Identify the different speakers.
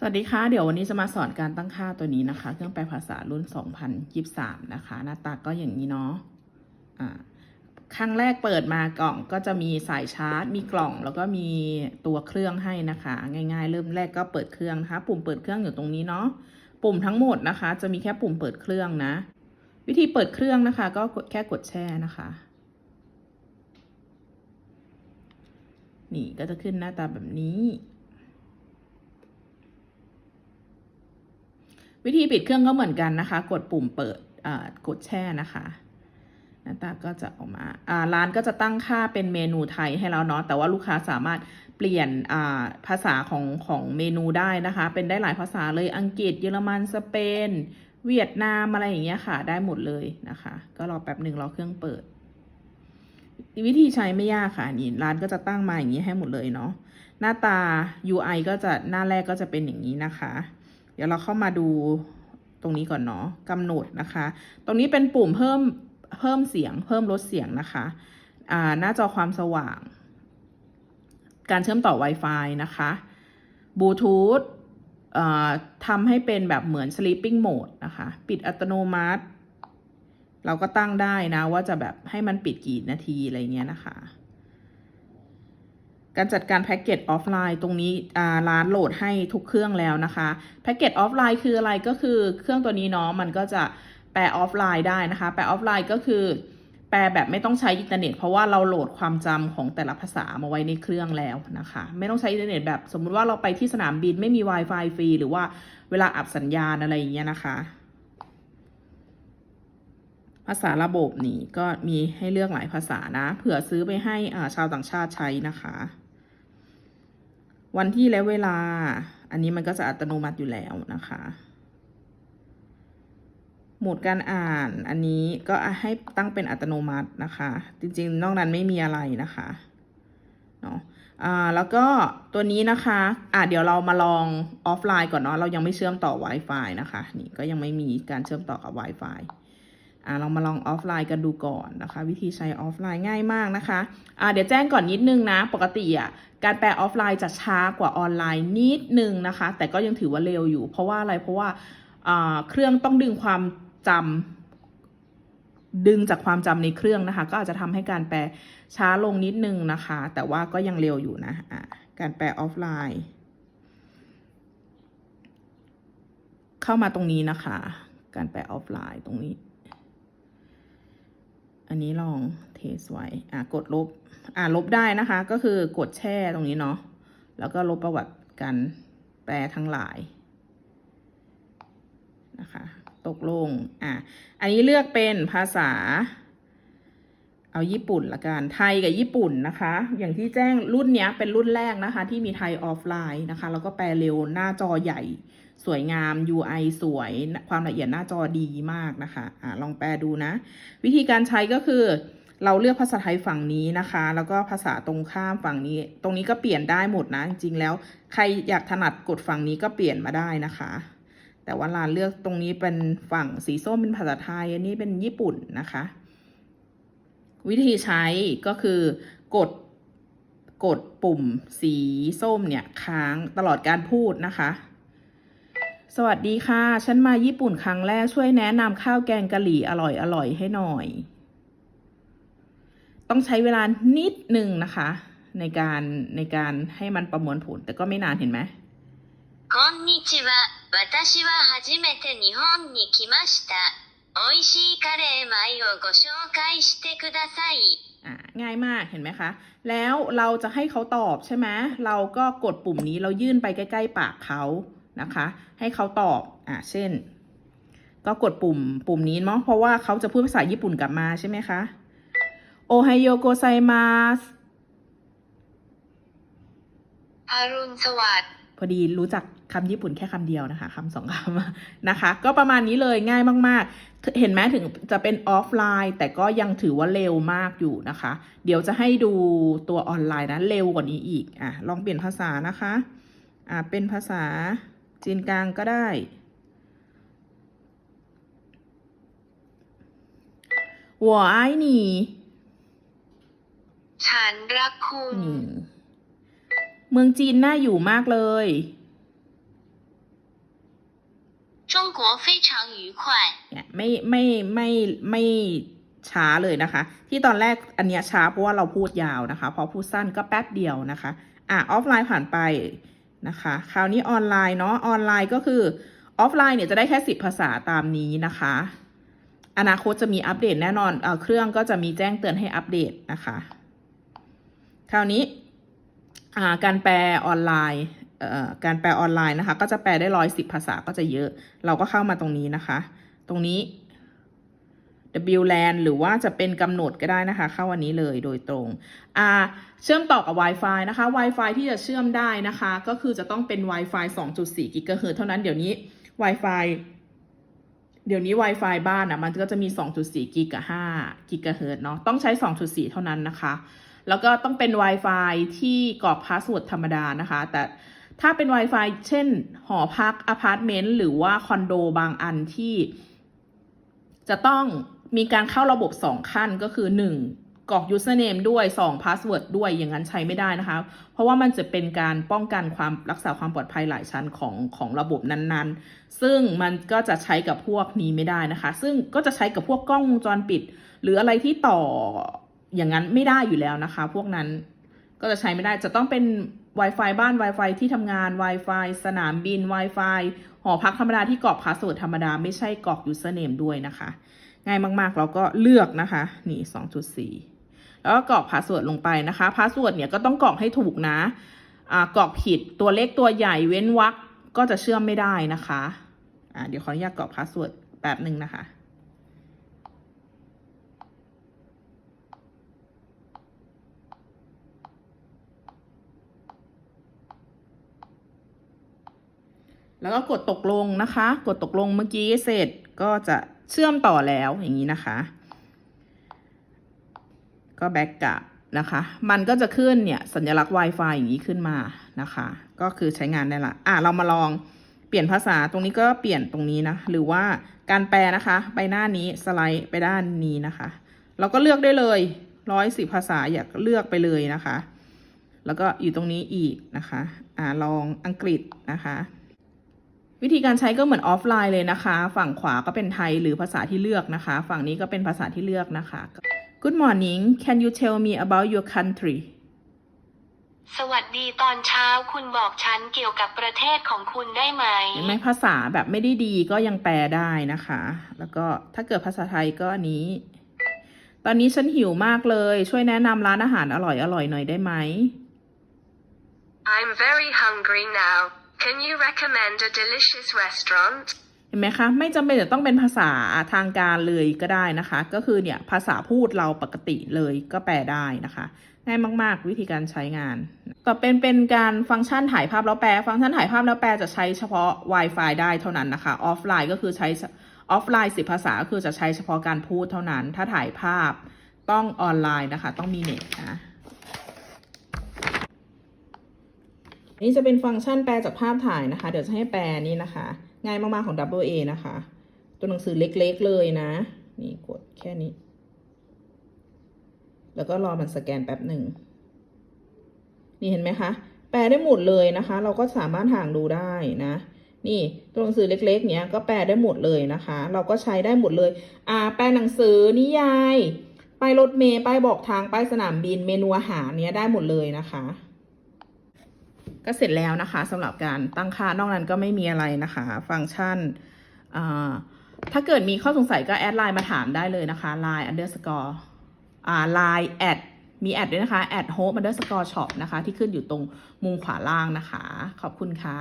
Speaker 1: สวัสดีค่ะ เดี๋ยววันนี้จะมาสอนการตั้งค่าตัวนี้นะคะ เครื่องแปลภาษารุ่น 2023 นะคะ หน้าตาก็อย่างนี้เนาะอ่าครั้งแรกเปิดมากล่องก็จะมีสายชาร์จ มีกล่องแล้วก็มีตัวเครื่องให้นะคะ ง่ายๆ เริ่มแรกก็เปิดเครื่องนะคะ ปุ่มเปิดเครื่องอยู่ตรงนี้เนาะปุ่มทั้งหมดนะคะ จะมีแค่ปุ่มเปิดเครื่องนะ วิธีเปิดเครื่องนะคะ ก็แค่กดแช่นะคะ นี่ก็จะขึ้นหน้าตาแบบนี้ วิธีปิดเครื่องก็เหมือนกันนะคะ กดปุ่มเปิดกดแช่นะคะหน้าตาก็จะออกมาร้านก็จะตั้งค่าเป็นเมนูไทยให้แล้วเนาะแต่ว่าลูกค้าสามารถเปลี่ยนภาษาของของเมนูได้นะคะ เป็นได้หลายภาษาเลยอังกฤษเยอรมันสเปน เวียดนามอะไรอย่างเงี้ยค่ะ ได้หมดเลยนะคะ ก็รอแป๊บหนึ่งรอเครื่องเปิด วิธีใช้ไม่ยากค่ะนี่ร้านก็จะตั้งมาอย่างนี้ให้หมดเลยเนาะหน้าตา UI ก็จะหน้าแรกก็จะเป็นอย่างนี้นะคะ เดี๋ยวเราเข้ามาดูตรงนี้ก่อนเนาะกำหนดนะคะ ตรงนี้เป็นปุ่มเพิ่มเพิ่มเสียง เพิ่มลดเสียงนะคะอ่าหน้าจอความสว่าง การเชื่อมต่อ Wi-Fi นะคะบลูทูธทำให้เป็นแบบเหมือน sleeping mode นะคะ ปิดอัตโนมัติ เราก็ตั้งได้นะว่าจะแบบให้มันปิดกี่นาทีอะไรเงี้ยนะคะ การจัดการแพ็กเกจออฟไลน์ตรงนี้ร้านโหลดให้ทุกเครื่องแล้วนะคะแพ็กเกจออฟไลน์คืออะไรก็คือเครื่องตัวนี้เนาะมันก็จะแปลออฟไลน์ได้นะคะ แปลออฟไลน์ก็คือแปลแบบไม่ต้องใช้อินเทอร์เน็ต เพราะว่าเราโหลดความจำของแต่ละภาษามาไว้ในเครื่องแล้วนะคะ ไม่ต้องใช้อินเทอร์เน็ตแบบสมมุติว่าเราไปที่สนามบินไม่มี Wi-Fi ฟรีหรือว่าเวลาอับสัญญาณอะไรอย่างเงี้ยนะคะ ภาษาระบบนี่ก็มีให้เลือกหลายภาษานะ เผื่อซื้อไปให้ชาวต่างชาติใช้นะคะ วันที่และเวลา อันนี้มันก็จะอัตโนมัติอยู่แล้วนะคะ โหมดการอ่านอันนี้ก็ให้ตั้งเป็นอัตโนมัตินะคะ จริงๆ นอกนั้นไม่มีอะไรนะคะเนาะอ่าแล้วก็ตัวนี้นะคะอ่าเดี๋ยวเรามาลองออฟไลน์ก่อนเนาะเรายังไม่เชื่อมต่อ Wi-Fi นะคะ นี่ก็ยังไม่มีการเชื่อมต่อกับ Wi-Fi อ่าเรามาลองออฟไลน์กันดูก่อนนะคะ วิธีใช้ออฟไลน์ง่ายมากนะคะอ่าเดี๋ยวแจ้งก่อนนิดนึงนะ ปกติอะการแปลออฟไลน์จะช้ากว่าออนไลน์นิดนึงนะคะ แต่ก็ยังถือว่าเร็วอยู่ เพราะว่าอะไรเพราะว่าอ่าเครื่องต้องดึงความจำดึงจากความจำในเครื่องนะคะ ก็อาจจะทำให้การแปลช้าลงนิดนึงนะคะ แต่ว่าก็ยังเร็วอยู่นะอ่าการแปลออฟไลน์ เข้ามาตรงนี้นะคะ การแปลออฟไลน์ตรงนี้ อันนี้ลองเทสไว้ อะกดลบ อะลบได้นะคะ ก็คือกดแช่ตรงนี้เนาะ แล้วก็ลบประวัติการแปลทั้งหลายนะคะ ตกลง อะ อันนี้เลือกเป็นภาษา เอาญี่ปุ่นละกัน ไทยกับญี่ปุ่นนะคะ อย่างที่แจ้งรุ่นเนี้ยเป็นรุ่นแรกนะคะ ที่มีไทยออฟไลน์นะคะ แล้วก็แปลเร็วหน้าจอใหญ่ สวยงาม UI สวย ความละเอียดหน้าจอดีมากนะคะอ่าลองแปลดูนะ วิธีการใช้ก็คือ เราเลือกภาษาไทยฝั่งนี้นะคะ แล้วก็ภาษาตรงข้ามฝั่งนี้ ตรงนี้ก็เปลี่ยนได้หมดนะ จริงแล้ว ใครอยากถนัดกดฝั่งนี้ก็เปลี่ยนมาได้นะคะแต่ว่าลานเลือกตรงนี้เป็นฝั่งสีส้มเป็นภาษาไทย อันนี้เป็นญี่ปุ่นนะคะ วิธีใช้ก็คือกด กดปุ่มสีส้มเนี่ยค้างตลอดการพูดนะคะ สวัสดีค่ะ ฉันมาญี่ปุ่นครั้งแรกช่วยแนะนำข้าวแกงกะหรี่อร่อยอร่อยให้หน่อย ต้องใช้เวลานิดหนึ่งนะคะ ในการในการให้มันประมวลผล แต่ก็ไม่นานเห็นไหม
Speaker 2: こんにちは。私は初めて日本に来ました。 美味しいカレー米をご紹介してください。
Speaker 1: อ่าง่ายมากเห็นไหมคะ แล้วเราจะให้เขาตอบใช่ไหมเราก็กดปุ่มนี้เรายื่นไปใกล้ ๆ ปากเขานะคะ ให้เขาตอบอ่าเช่น ก็กดปุ่มปุ่มนี้เนาะเพราะว่าเขาจะพูดภาษาญี่ปุ่นกลับมาใช่ไหมคะโอไฮโยโกไซมาส
Speaker 2: อรุณสวัสดิ์
Speaker 1: พอดีรู้จักคำญี่ปุ่นแค่คำเดียวนะคะคำสองคำนะคะ ก็ประมาณนี้เลยง่ายมาก ๆ เห็นไหมถึงจะเป็นออฟไลน์ แต่ก็ยังถือว่าเร็วมากอยู่นะคะ เดี๋ยวจะให้ดูตัวออนไลน์นะเร็วกว่านี้อีกอะลองเปลี่ยนภาษานะคะอะเป็นภาษาจีนกลางก็ได้หัวไอหนี
Speaker 2: ฉันรักคุณ
Speaker 1: เมืองจีนน่าอยู่มากเลย
Speaker 2: 国非常愉快。
Speaker 1: เนี่ยไม่ไม่ไม่ไม่ช้าเลยนะคะ ที่ตอนแรกอันเนี้ยช้าเพราะว่าเราพูดยาวนะคะ พอพูดสั้นก็แป๊บเดียวนะคะ อ่ะออฟไลน์ผ่านไปนะคะ คราวนี้ออนไลน์เนาะออนไลน์ก็คือออฟไลน์เนี่ยจะได้แค่สิบภาษาตามนี้นะคะ อนาคตจะมีอัปเดตแน่นอนเออเครื่องก็จะมีแจ้งเตือนให้อัปเดตนะคะ คราวนี้อ่า การแปลออนไลน์การแปลออนไลน์นะคะ ก็จะแปลได้ร้อยสิบภาษาก็จะเยอะ เราก็เข้ามาตรงนี้นะคะ ตรงนี้ W LAN หรือว่าจะเป็นกำหนดก็ได้นะคะ เข้าอันนี้เลยโดยตรงเชื่อมต่อกับ Wi-Fi นะคะ Wi-Fi ที่จะเชื่อมได้นะคะ ก็คือจะต้องเป็น Wi-Fi 2.4 กิกะเฮิรตซ์เท่านั้นเดี๋ยวนี้ Wi-Fi เดี๋ยวนี้ Wi-Fi บ้านอะมันก็จะมี 2.4 กิกะ5กิกะเฮิรตซ์เนาะต้องใช้ 2.4 เท่านั้นนะคะ แล้วก็ต้องเป็น Wi-Fi ที่กรอกพาสเวิร์ดธรรมดานะคะ แต่ถ้าเป็น Wi-Fi เช่น หอพักอพาร์ตเมนต์หรือว่าคอนโดบางอันที่ จะต้องมีการเข้าระบบ 2 ขั้นก็คือ 1 กรอก username ด้วย 2 password ด้วยอย่างนั้นใช้ไม่ได้นะคะ เพราะว่ามันจะเป็นการป้องกันความรักษาความปลอดภัยหลายชั้นของของระบบนั้นๆ ซึ่งมันก็จะใช้กับพวกนี้ไม่ได้นะคะ ซึ่งก็จะใช้กับพวกกล้องวงจรปิด หรืออะไรที่ต่อ อย่างนั้นไม่ได้อยู่แล้วนะคะ พวกนั้นก็จะใช้ไม่ได้จะต้องเป็น Wi-Fi บ้าน Wi-Fi ที่ทำงาน Wi-Fi สนามบิน Wi-Fi หอพักธรรมดาที่กรอกพาสเวิร์ดธรรมดาไม่ใช่กรอก username ด้วยนะคะ ง่ายมากๆ เราก็เลือกนะคะ นี่ 2.4 แล้วก็กรอกพาสเวิร์ดลงไปนะคะพาสเวิร์ดเนี่ยก็ต้องกรอกให้ถูกนะอ่ากรอกผิดตัวเล็กตัวใหญ่เว้นวรรคก็จะเชื่อมไม่ได้นะคะอ่าเดี๋ยวขออนุญาตกรอกพาสเวิร์ดแป๊บหนึ่งนะคะ แล้วก็กดตกลงนะคะ กดตกลงเมื่อกี้เสร็จก็จะเชื่อมต่อแล้วอย่างนี้นะคะ ก็แบ็กกลับนะคะ มันก็จะขึ้นเนี่ยสัญลักษณ์ Wi-Fi อย่างนี้ขึ้นมานะคะ ก็คือใช้งานได้ละ อะเรามาลองเปลี่ยนภาษาตรงนี้ก็เปลี่ยนตรงนี้นะ หรือว่าการแปลนะคะ ไปหน้านี้สไลด์ไปด้านนี้นะคะ เราก็เลือกได้เลยร้อยสิบภาษาอยากเลือกไปเลยนะคะ แล้วก็อยู่ตรงนี้อีกนะคะ อ่าลองอังกฤษนะคะ วิธีการใช้ก็เหมือนออฟไลน์เลยนะคะ ฝั่งขวาก็เป็นไทยหรือภาษาที่เลือกนะคะ ฝั่งนี้ก็เป็นภาษาที่เลือกนะคะ Good morning can you tell me about your country
Speaker 3: สวัสดีตอนเช้าคุณบอกฉันเกี่ยวกับประเทศของคุณได้ไหม
Speaker 1: เห็นไหมภาษาแบบไม่ได้ดีก็ยังแปลได้นะคะ แล้วก็ถ้าเกิดภาษาไทยก็อันนี้ ตอนนี้ฉันหิวมากเลย ช่วยแนะนำร้านอาหารอร่อยอร่อยๆหน่อยได้ไหม
Speaker 4: I'm very hungry now. Can you recommend a delicious restaurant?
Speaker 1: เห็นไหมคะ ไม่จำเป็นจะต้องเป็นภาษาทางการเลยก็ได้นะคะ ก็คือเนี่ยภาษาพูดเราปกติเลยก็แปลได้นะคะง่ายมาก ๆ วิธีการใช้งาน ต่อเป็นเป็นการฟังก์ชันถ่ายภาพแล้วแปล ฟังก์ชันถ่ายภาพแล้วแปลจะใช้เฉพาะ Wi-Fi ได้เท่านั้นนะคะ ออฟไลน์ก็คือใช้ออฟไลน์สิภาษาคือจะใช้เฉพาะการพูดเท่านั้น ถ้าถ่ายภาพต้องออนไลน์นะคะ ต้องมีเน็ตนะ นี่จะเป็นฟังก์ชันแปลจากภาพถ่ายนะคะ เดี๋ยวจะให้แปลนี่นะคะ ง่ายมากๆของ Double A นะคะ ตัวหนังสือเล็กๆเลยนะ นี่กดแค่นี้ แล้วก็รอมันสแกนแป๊บหนึ่ง นี่เห็นไหมคะ แปลได้หมดเลยนะคะ เราก็สามารถห่างดูได้นะนี่ตัวหนังสือเล็กๆ เนี้ยก็แปลได้หมดเลยนะคะ เราก็ใช้ได้หมดเลย อ่า แปลหนังสือนิยาย ป้ายรถเมล์ป้ายบอกทาง ป้ายสนามบิน เมนูอาหารเนี้ยได้หมดเลยนะคะ ก็เสร็จแล้วนะคะสำหรับการตั้งค่านอกนั้นก็ไม่มีอะไรนะคะ ฟังก์ชันถ้าเกิดมีข้อสงสัยก็แอดไลน์มาถามได้เลยนะคะ line underscore อ่า line at มีแอดด้วยนะคะ at hope underscore shop นะคะ ที่ขึ้นอยู่ตรงมุมขวาล่างนะคะ ขอบคุณค่ะ